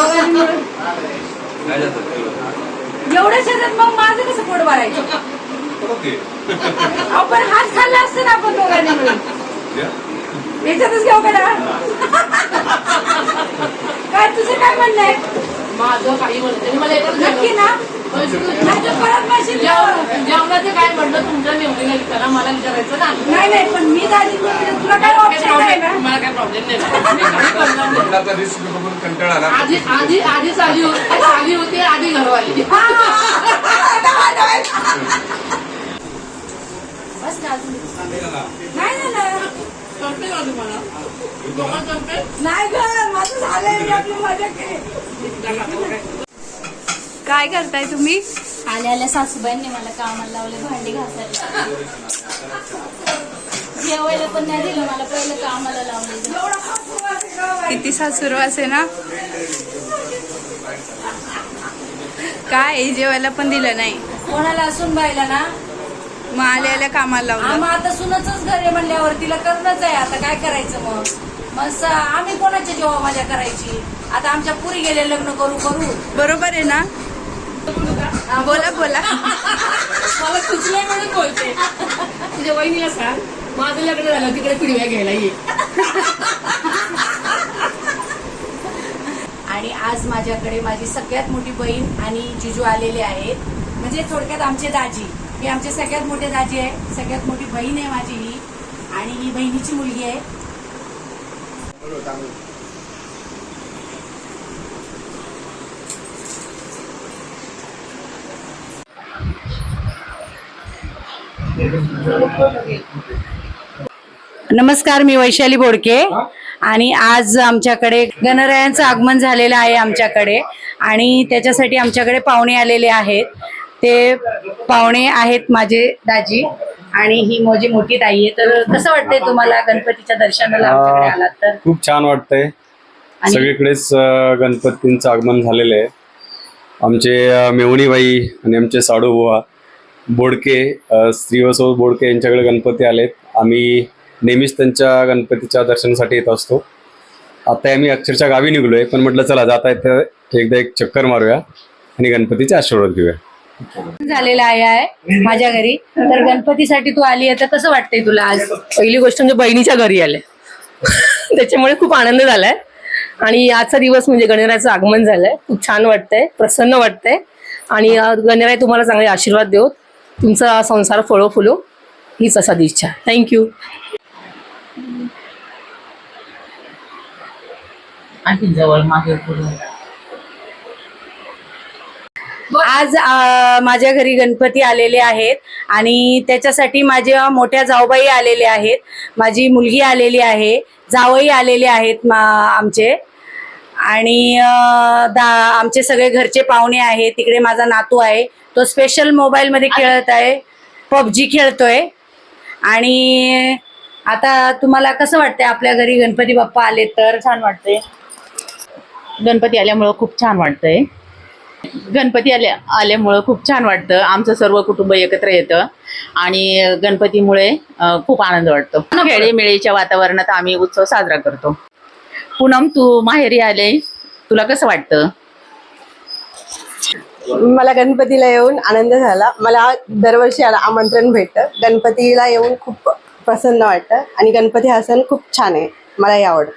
एवढ्या शेतात मग माझं कसं पोट भरायचं? आपण हात खाल्ला असतो ना आपण दोघांनी मिळून. याच्यातच घेऊ का काय तुझं काय म्हणणं आहे? माझं काही म्हणतं मला नक्की ना? जेवणाचं काय म्हणलं तुमच्या निवडीला मला विचारायचं ना? नाही नाही पण मी दादी तुला काय प्रॉब्लेम नाही. बघून कंटाळा आला. आधी आधी होती. आली होती आधी घरवाली. हा. बस ना अजून. नाही ना ना. करते का तुम्हाला? दोघं करते नाही ग माझं झालंय मी आपली मजा केली काय करताय तुम्ही? आल्या आल्या सासूबाईंनी मला कामाला लावले भांडी घासायला. जेवायला पण नाही दिलं. मला पहिलं कामाला लावले किती सासूरवास आहे ना? काय? जेवायला पण दिलं नाही. कोणाला? असून बायला ना? मग आल्या आल्या कामाला लावलं. मग आता सुनच घर आहे म्हणल्यावर तिला करणंच आहे. आता काय करायचं मग? मग आम्ही कोणाच्या जेव्हा मजा करायची? आता आमच्या पुरी गेले लग्न करू करू. बरोबर आहे ना? बोला बोला. मला सुचलंय म्हणून बोलते. तुझ्या वहिनीला सांग. माझं लग्न झालं तिकडे पिढव्या घ्यायला ये. आणि आज माझ्याकडे माझी सगळ्यात मोठी बहीण आणि जिजू आलेले आहेत. म्हणजे थोडक्यात आमचे दाजी. मी आमचे सगळ्यात मोठे दाजी आहे. सगळ्यात मोठी बहीण आहे माझी ही. आणि ही बहिणीची मुलगी आहे. नमस्कार मी वैशाली बोडके. आणि आज आमच्याकडे गणरायांचं आगमन झालेलं आहे आमच्याकडे. आणि त्याच्यासाठी आमच्याकडे पाहुणे आलेले आहेत. ते पाहुणे आहेत माझे दाजी आणि ही माझी मोठी ताई आहे. तर कसं वाटतंय तुम्हाला गणपतीच्या दर्शनाला आमच्याकडे आलात तर? खूप छान वाटतंय. आणि- सगळीकडेच अं, गणपतींचं आगमन झालेलं आहे. आमचे अं, मेवणीबाई आणि आमचे साडूबुवा बोडके अं, श्रीवसव बोडके यांच्याकडे गणपती आलेत. आम्ही नेहमीच त्यांच्या गणपतीच्या दर्शनासाठी येत असतो. आता आम्ही अक्षरशः गावी निघलोय पण म्हटलं चला जाता येतं एकदा एक चक्कर मारूया आणि गणपतीचे आशीर्वाद घेऊया. झालेला आहे आहे माझ्या घरी. तर गणपतीसाठी तू आली आहे तर कसं वाटतंय तुला आज? पहिली गोष्ट म्हणजे बहिणीच्या घरी आले. त्याच्यामुळे खूप आनंद झालाय. आणि आजचा दिवस म्हणजे गणरायाचं आगमन झालंय. खूप छान वाटतंय प्रसन्न वाटतंय. आणि गणराय तुम्हाला चांगले आशीर्वाद देऊ तुमचा संसार फळो फुलो हीच असा इच्छा थँक्यू आज माझ्या घरी गणपती आलेले आहेत आणि त्याच्यासाठी माझ्या मोठ्या जाऊबाई आलेले आहेत माझी मुलगी आलेली आहे जावई आलेले आहेत मा- आमचे. आणि दा आमचे सगळे घरचे पाहुणे आहेत तिकडे माझा नातू आहे तो स्पेशल मोबाईलमध्ये खेळत आहे पबजी खेळतोय. आणि आता तुम्हाला कसं वाटतंय आपल्या घरी गणपती बाप्पा आले तर? छान वाटतंय. गणपती आल्यामुळं खूप छान वाटतंय. गणपती आल्या आल्यामुळं खूप छान वाटतं. आमचं सर्व कुटुंब एकत्र येतं. आणि गणपतीमुळे अं, खूप आनंद वाटतो. खेळेमेळीच्या वातावरणात आम्ही उत्सव साजरा करतो. पूनम तू माहेरी आले. तुला कसं वाटतं? मला गणपतीला येऊन आनंद झाला. मला दरवर्षी आमंत्रण भेटतं. गणपतीला येऊन खूप प्रसन्न वाटतं. आणि गणपती हा सण खूप छान आहे. मलाही आवडतं.